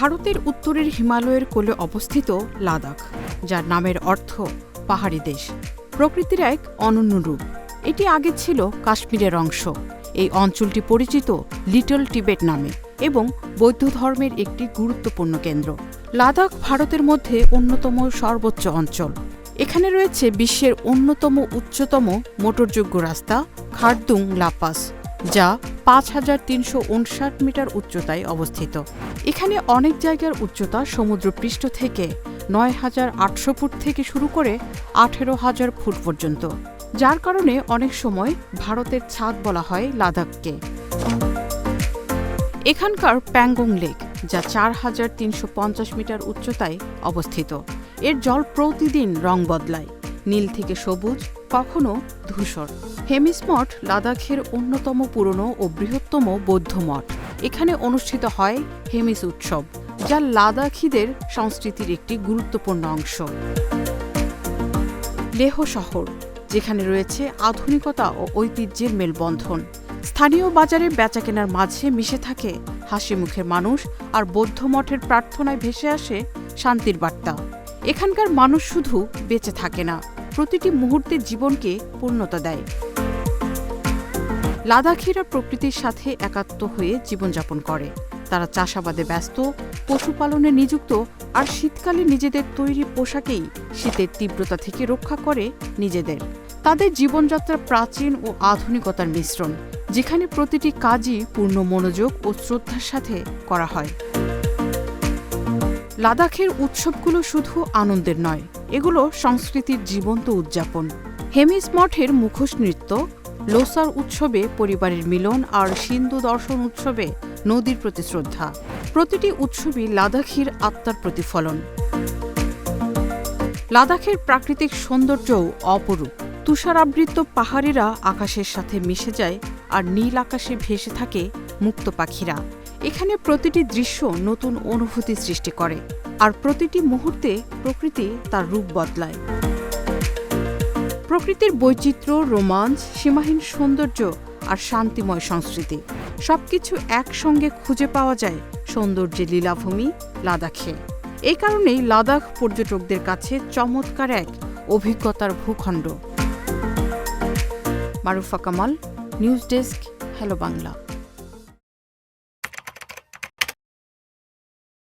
ভারতের উত্তরের হিমালয়ের কোলে অবস্থিত লাদাখ, যার নামের অর্থ পাহাড়ি দেশ। প্রকৃতির এক অনন্য রূপ। এটি আগে ছিল কাশ্মীরের অংশ। এই অঞ্চলটি পরিচিত লিটল টিবেট নামে এবং বৌদ্ধ ধর্মের একটি গুরুত্বপূর্ণ কেন্দ্র। লাদাখ ভারতের মধ্যে অন্যতম সর্বোচ্চ অঞ্চল। এখানে রয়েছে বিশ্বের অন্যতম উচ্চতম মোটরযোগ্য রাস্তা, খারদুং লাপাস, যা পাঁচ হাজার তিনশো উনষাট মিটার উচ্চতায় অবস্থিত। এখানে অনেক জায়গার উচ্চতা সমুদ্রপৃষ্ঠ থেকে নয় হাজার আটশো ফুট থেকে শুরু করে আঠেরো হাজার ফুট পর্যন্ত, যার কারণে অনেক সময় ভারতের ছাদ বলা হয় লাদাখকে। এখানকার প্যাংগং লেক, যা চার হাজার তিনশো পঞ্চাশ মিটার উচ্চতায় অবস্থিত, এর জল প্রতিদিন রং বদলায়। নীল থেকে সবুজ, কখনো ধূসর। হেমিস মঠ লাদাখের অন্যতম পুরনো ও বৃহত্তম বৌদ্ধ মঠ। এখানে অনুষ্ঠিত হয় হেমিস উৎসব, যা লাদাখিদের সংস্কৃতির একটি গুরুত্বপূর্ণ অংশ। লেহ শহর, যেখানে রয়েছে আধুনিকতা ও ঐতিহ্যের মেলবন্ধন। স্থানীয় বাজারে বেচাকেনার মাঝে মিশে থাকে হাসি মুখের মানুষ আর বৌদ্ধ মঠের প্রার্থনায় ভেসে আসে শান্তির বার্তা। এখানকার মানুষ শুধু বেঁচে থাকে না, প্রতিটি মুহূর্তে জীবনকে পূর্ণতা দেয়। লাদাখিরা প্রকৃতির সাথে একাত্ম হয়ে জীবনযাপন করে। তারা চাষাবাদে ব্যস্ত, পশুপালনে নিযুক্ত আর শীতকালে নিজেদের তৈরি পোশাকেই শীতের তীব্রতা থেকে রক্ষা করে নিজেদের। তাদের জীবনযাত্রা প্রাচীন ও আধুনিকতার মিশ্রণ, যেখানে প্রতিটি কাজই পূর্ণ মনোযোগ ও শ্রদ্ধার সাথে করা হয়। লাদাখের উৎসবগুলো শুধু আনন্দের নয়, এগুলো সংস্কৃতির জীবন্ত উদযাপন। হেমিস মঠের মুখোশ নৃত্য, লোসার উৎসবে পরিবারের মিলন আর সিন্ধু দর্শন উৎসবে নদীর প্রতি শ্রদ্ধা। প্রতিটি উৎসবই লাদাখির আত্মার প্রতিফলন। লাদাখের প্রাকৃতিক সৌন্দর্যও অপরূপ। তুষারাবৃত পাহাড়িরা আকাশের সাথে মিশে যায় আর নীল আকাশে ভেসে থাকে মুক্ত পাখিরা। এখানে প্রতিটি দৃশ্য নতুন অনুভূতি সৃষ্টি করে, আর প্রতিটি মুহূর্তে প্রকৃতি তার রূপ বদলায়। প্রকৃতির বৈচিত্র্য, রোমাঞ্চ, সীমাহীন সৌন্দর্য আর শান্তিময় সংস্কৃতি সবকিছু একসঙ্গে খুঁজে পাওয়া যায় সৌন্দর্যের লীলাভূমি লাদাখে। এই কারণেই লাদাখ পর্যটকদের কাছে চমৎকার এক অভিজ্ঞতার ভূখণ্ড। Marufa Kamal, news desk, hello Bangla.